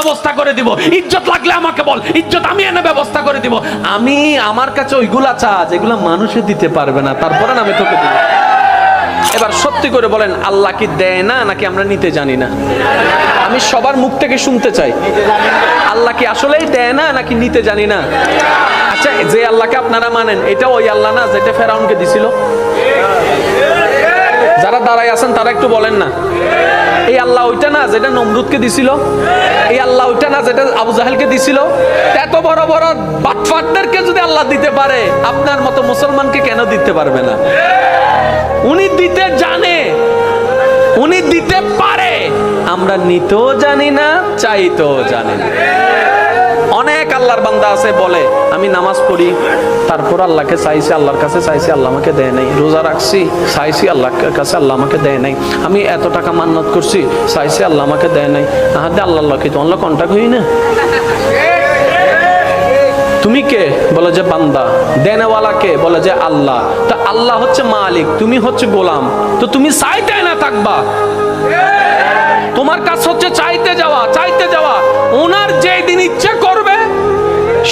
ব্যবস্থা করে দিব। ইজ্জত লাগলে আমাকে বল। ইজ্জত আমি এনে ব্যবস্থা করে দিব। আমি আমার কাছে ওইগুলা চা যেগুলা মানুষে দিতে পারবে না, তারপরে আমি তোকে দিব। এবার সত্যি করে বলেন, আল্লাহ কি দেয় না, নাকি আমরা নিতে জানি না? আমি সবার মুখ থেকে শুনতে চাই। আল্লাহ কি আসলেই দেয় না, নাকি নিতে জানি না? আচ্ছা যে আল্লাহকে আপনারা মানেন এটা ওই আল্লাহ না, যেটা ফেরাউনকে দিছিল? যারা দাঁড়ায় আছেন, তারা একটু বলেন না। এই আল্লাহ ওইটা না, যেটা নমরুদকে দিছিল? এই যেটা আবু জাহেলকে দিছিল, এত বড় বড় বাটফাটদেরকে যদি আল্লাহ দিতে পারে, আপনার মতো মুসলমানকে কেন দিতে পারবে না? উনি দিতে জানে, উনি দিতে পারে। আমরা নিতেও জানি না, চাইতেও জানি না। আল্লাহর বান্দা আছে বলে, আমি নামাজ পড়ি, তারপর আল্লাহকে চাইছি, আল্লাহর কাছে চাইছি, আল্লাহ আমাকে দেয় নাই। রোজা রাখছি, চাইছি আল্লাহর কাছে আল্লাহ আমাকে দেয় নাই। আমি এত টাকা মান্নত করছি, চাইছি আল্লাহ আমাকে দেয় নাই। আহাদে আল্লাহ আল্লাহ কি তো আল্লাহ কন্টাক্ট হই না? তুমি কে? বলে যে বান্দা। দেনেওয়ালা কে? বলে যে আল্লাহ। তা আল্লাহ হচ্ছে মালিক, তুমি হচ্ছে গোলাম। তো তুমি চাইতে না থাকবা। তোমার কাজ হচ্ছে চাইতে যাওয়া চাইতে যাওয়া। ওনার যেই দিন ইচ্ছে করবে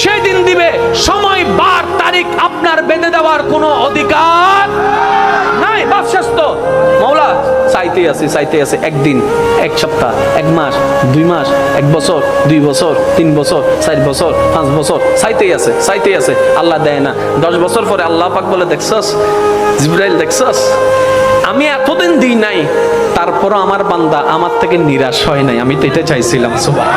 সেই দিন দিবে সময়, বার, তারিখ আপনার বেঁধে দেওয়ার কোনো অধিকার নাই। বাস শেষ মৌলা চাইতে আছে চাইতে আছে। একদিন, এক সপ্তাহ, এক মাস, দুই মাস, এক বছর, দুই বছর, তিন বছর, চার বছর, পাঁচ বছর। চাইতেই আছে চাইতেই আছে। আল্লাহ দেয় না। দশ বছর পরে আল্লাহ পাক বলে, দেখছস? জিব্রাইল, দেখছস? আমি এতদিন দিই নাই। তারপরও আমার বান্দা আমার থেকে নিরাশ হয় নাই। আমি তো এটা চাইছিলাম সুবাহ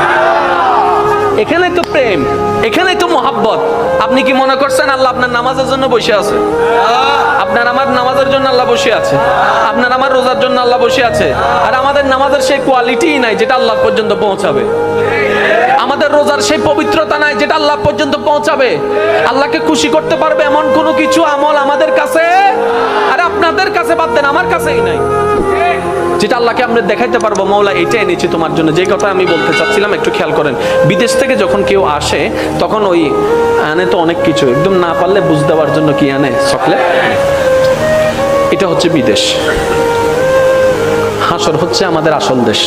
এখানে তো প্রেম, এখানে তো মোহাব্বত। আপনি কি মনে করছেন আল্লাহ আপনার নামাজের জন্য বসে আছে? আপনার আমার নামাজের জন্য আল্লাহ বসে আছে। আপনার আমার রোজার জন্য আল্লাহ বসে আছে। আর আমাদের নামাজের সেই কোয়ালিটিই নাই যেটা আল্লাহ পর্যন্ত পৌঁছাবে। আমাদের রোজার সেই পবিত্রতা নাই যেটা আল্লাহ পর্যন্ত পৌঁছাবে। আল্লাহকে খুশি করতে পারবে এমন কোনো কিছু আমল আমাদের কাছে? আর আপনাদের কাছে বাদ দেন, আমার কাছেই নাই। যেটা আল্লাহকে আমরা দেখাইতে পারব মৌলা এটা এনেছি তোমার জন্য। যে কথা আমি বলতে চাচ্ছিলাম, একটু খেয়াল করেন। বিদেশ থেকে যখন কেউ আসে, তখন ওই আনে তো অনেক কিছু, একদম না পারলে বুঝ দেওয়ার জন্য কি আনে? চকলেট? এটা হচ্ছে বিদেশ। হাসর হচ্ছে আমাদের আসল দেশ।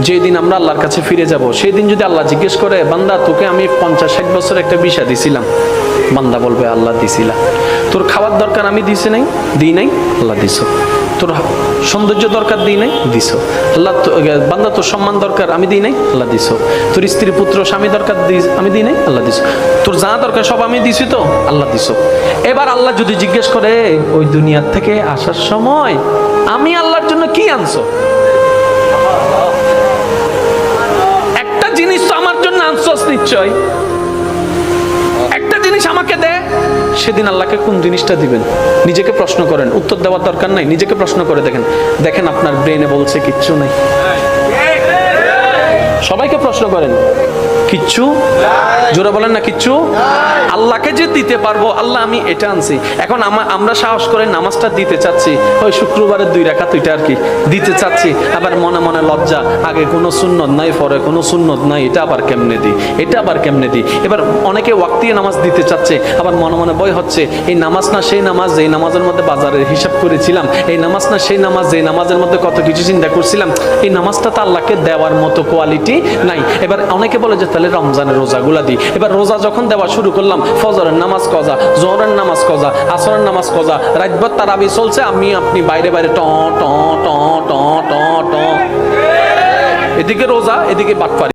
যেদিন আমরা আল্লাহর কাছে ফিরে যাব সেই দিন যদি আল্লাহ জিজ্ঞেস করে, বান্দা, তোকে আমি পঞ্চাশ ষাট বছর একটা বিষা দিছিলাম। বান্দা বলবে, আল্লাহ দিছিলাম তোর খাওয়ার দরকার আমি দিছি নাই, দিই নাই, আল্লাহ দিছ। তোর সৌন্দর্য দরকার দিই নাই? দিছ। আল্লাহ বান্দা তোর সম্মান দরকার আমি দিই নাই? আল্লাহ দিছ। তোর স্ত্রী পুত্র স্বামী দরকার দিস আমি দিই নাই? আল্লাহ দিছ। তোর যা দরকার সব আমি দিছি তো? আল্লাহ দিছ। এবার আল্লাহ যদি জিজ্ঞেস করে ওই দুনিয়ার থেকে আসার সময় আমি আল্লাহর জন্য কি আনছো? একটা জিনিস তো আমার জন্য আনছস নিশ্চয়। সেদিন আল্লাহকে কোন জিনিসটা দিবেন? নিজেকে প্রশ্ন করেন, উত্তর দেওয়ার দরকার নাই, নিজেকে প্রশ্ন করে দেখেন। দেখেন আপনার ব্রেনে বলছে কিচ্ছু নেই। সবাইকে প্রশ্ন করেন। কিচ্ছু? জোরে বলেন না কিচ্ছু? আল্লাহকে যে দিতে পারব, আল্লাহ আমি এটা আনছি। এখন আমা- আমরা সাহস করে নামাজটা দিতে চাচ্ছি। ওই শুক্রবারের দুই রাখা দুইটা আর কি, দিতে চাচ্ছি। আবার মনে মনে লজ্জা, আগে কোনো সুন্নত নাই, পরে কোনো সুন্নত নাই, এটা আবার কেমনে দিই? এটা আবার কেমনে দিই? এবার অনেকে ওয়াক্তিয়ে নামাজ দিতে চাচ্ছে, আবার মনে মনে বই হচ্ছে, এই নামাজ না সেই নামাজ যেই নামাজের মধ্যে বাজারের হিসাব করেছিলাম, এই নামাজ না সেই নামাজ যেই নামাজের মধ্যে কত কিছু চিন্তা করছিলাম, এই নামাজটা তো আল্লাহকে দেওয়ার মতো কোয়ালিটি নাই। এবার অনেকে বলে যে তাহলে রমজানের রোজাগুলা দিই। এবার রোজা যখন দেওয়া শুরু করলাম, ফজরের নামাজ কজা, জোহরের নামাজ কজা, আসরের নামাজ কজা, রাতভর তারাবি চলছে, আমি আপনি বাইরে বাইরে ট ট ট ট ট ট। এদিকে রোজা, এদিকে বাটপারি।